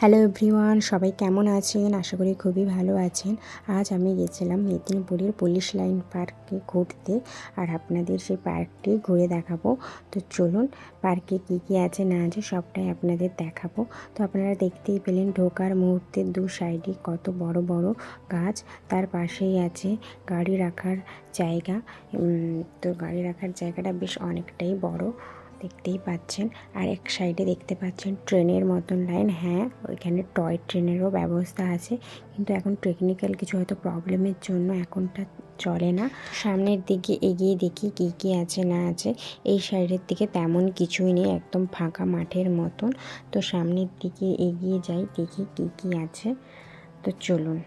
Hello everyone সবাই কেমন আছেন? আশা করি খুবই ভালো আছেন। আজ আমি গেছিলাম মেদিনীপুরের পুলিশ লাইন পার্কে ঘুরতে আর আপনাদের সেই পার্কটি ঘুরে দেখাবো। তো চলুন, পার্কে কী কী আছে না আছে সবটাই আপনাদের দেখাবো। তো আপনারা দেখতেই পেলেন ঢোকার মুহূর্তে দু সাইডে কত বড় বড় গাছ। তার পাশেই আছে গাড়ি রাখার জায়গা। তো গাড়ি রাখার জায়গাটা বেশ অনেকটাই বড়। দেখতেই পাচ্ছেন। আর এক সাইডে দেখতে পাচ্ছেন ট্রেনের মতন লাইন। হ্যাঁ ওইখানে টয় ট্রেনেরও ব্যবস্থা আছে। কিন্তু এখন টেকনিক্যাল কিছু হয়তো প্রবলেমের জন্য এখনটা চলে না। সামনের দিকে এগিয়ে দেখি কী কী আছে না আছে। এই সাইডের দিকে তেমন কিছুই নেই, একদম ফাঁকা মাঠের মতন। তো সামনের দিকে এগিয়ে যাই, দেখি কী কী আছে। তো চলুন।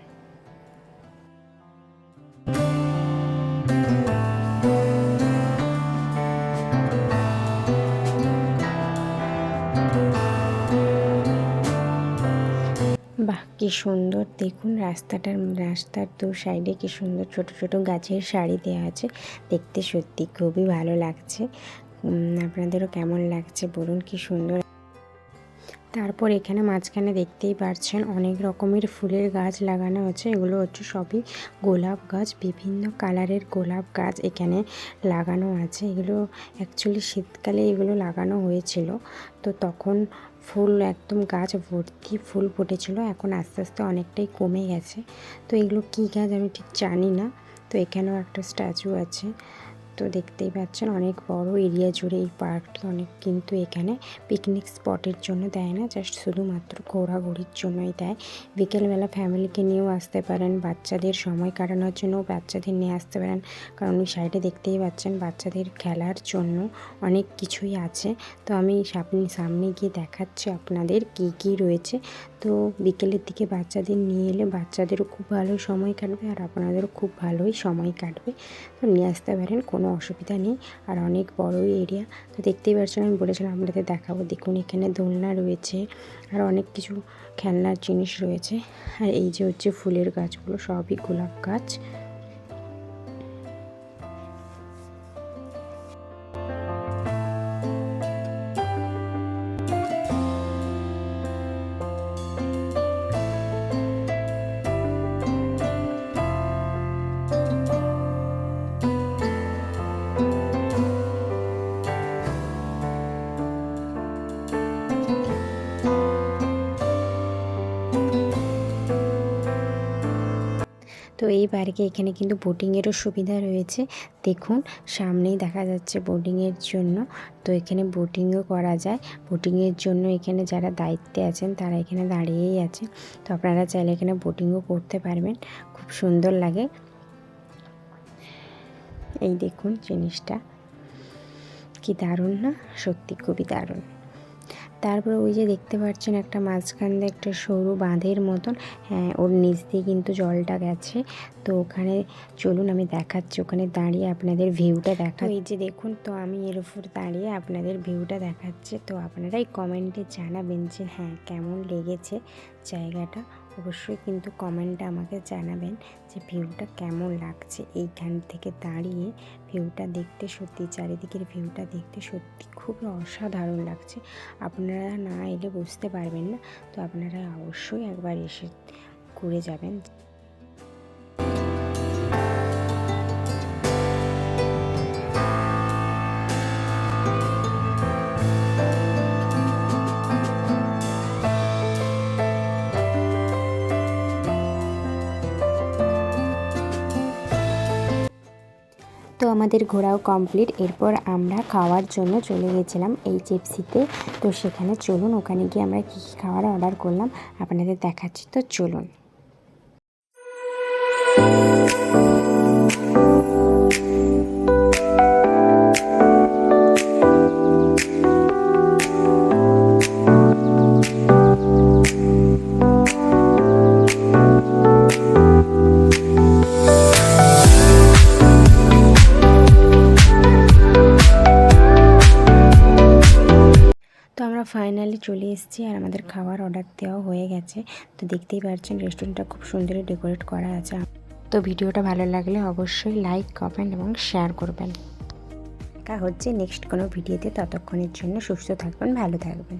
কি সুন্দর, দেখুন রাস্তাটার, রাস্তার দু সাইডে কি সুন্দর ছোট ছোট গাছের সারি দেওয়া আছে। দেখতে সত্যি খুবই ভালো লাগছে। আপনাদেরও কেমন লাগছে বলুন কি সুন্দর। তারপর এখানে মাঝখানে দেখতেই পারছেন অনেক রকমের ফুলের গাছ লাগানো হচ্ছে এগুলো হচ্ছে সবই গোলাপ গাছ, বিভিন্ন কালারের গোলাপ গাছ এখানে লাগানো আছে। এগুলো অ্যাকচুয়ালি শীতকালে এগুলো লাগানো হয়েছিল। তো তখন ফুল, একদম গাছ ভর্তি ফুল ফুটেছিল। এখন আস্তে আস্তে অনেকটাই কমে গেছে। তো এগুলো কী গাছ আমি ঠিক জানি না। তো এখানেও একটা স্ট্যাচু আছে। তো দেখতেই পাচ্ছেন, অনেক বড় এরিয়া জুড়ে এই পার্কটি অনেক কিন্তু এখানে পিকনিক স্পটের জন্য দেয় না জাস্ট শুধুমাত্র ঘোরাঘুরির জন্যই দেয়। বিকেলবেলা ফ্যামিলিকে নিয়েও আসতে পারেন, বাচ্চাদের সময় কাটানোর জন্য বাচ্চাদের নিয়ে আসতে পারেন। কারণ ওই সাইডে দেখতেই পাচ্ছেন, বাচ্চাদের খেলার জন্য অনেক কিছুই আছে। তো আমি সামনে সামনে গিয়ে দেখাচ্ছি আপনাদের কি কি রয়েছে। তো বিকেলের দিকে বাচ্চাদের নিয়ে এলে বাচ্চাদেরও খুব ভালো সময় কাটবে আর আপনাদেরও খুব ভালোই সময় কাটবে। তো নিয়ে আসতে পারেন, কোনো অসুবিধা নেই। আর অনেক বড়ই এরিয়া তো দেখতেই পারছেন আমি বলেছিলাম আপনাদের দেখাবো। দেখুন, এখানে দোলনা রয়েছে আর অনেক কিছু খেলনার জিনিস রয়েছে। আর এই যে হচ্ছে ফুলের গাছগুলো, সবই গোলাপ গাছ। তো এই পার্কে এখানে কিন্তু বোটিংয়েরও সুবিধা রয়েছে। দেখুন, সামনেই দেখা যাচ্ছে বোটিংয়ের জন্য। তো এখানে বোটিংও করা যায়। বোটিংয়ের জন্য এখানে যারা দায়িত্বে আছেন, তারা এখানে দাঁড়িয়েই আছে তো আপনারা চাইলে এখানে বোটিংও করতে পারবেন। খুব সুন্দর লাগে। এই দেখুন জিনিসটা। কি দারুণ না? সত্যি খুবই দারুণ। তারপরে ওই যে দেখতে পাচ্ছেন একটা মাঝখান দিয়ে একটা সরু বাঁধের মতন। হ্যাঁ ওর নিচ দিয়ে কিন্তু জলটা গেছে। তো ওখানে চলুন, আমি দেখাচ্ছি। ওখানে দাঁড়িয়ে আপনাদের ভিউটা দেখা এই যে দেখুন, তো আমি এর উপর দাঁড়িয়ে আপনাদের ভিউটা দেখাচ্ছি। তো আপনারাই কমেন্টে জানাবেন যে হ্যাঁ কেমন লেগেছে জায়গাটা। অবশ্যই কিন্তু কমেন্টে আমাকে জানাবেন যে ভিউটা কেমন লাগছে। এইখান থেকে দাঁড়িয়ে ভিউটা দেখতে সত্যি, চারিদিকের ভিউটা দেখতে সত্যি খুবই অসাধারণ লাগছে। আপনারা না এলে বুঝতে পারবেন না, তো আপনারা অবশ্যই একবার এসে ঘুরে যাবেন। আমাদের ঘোরাও কমপ্লিট। এরপর আমরা খাওয়ার জন্য চলে গেছিলাম এই চিপসিতে। তো সেখানে চলুন, ওখানে গিয়ে আমরা কী কী খাওয়ার অর্ডার করলাম, আপনাদের দেখাচ্ছি। তো চলুন। ফাইনালি চলে এসেছি আর আমাদের খাবার অর্ডার দেওয়া হয়ে গেছে। তো দেখতেই পাচ্ছেন রেস্টুরেন্টটা খুব সুন্দরই ডেকোরেট করা আছে। তো ভিডিওটা ভালো লাগলে অবশ্যই লাইক কমেন্ট এবং শেয়ার করবেন। দেখা হচ্ছে নেক্সট কোনো ভিডিওতে। ততক্ষণের জন্য সুস্থ থাকবেন ভালো থাকবেন।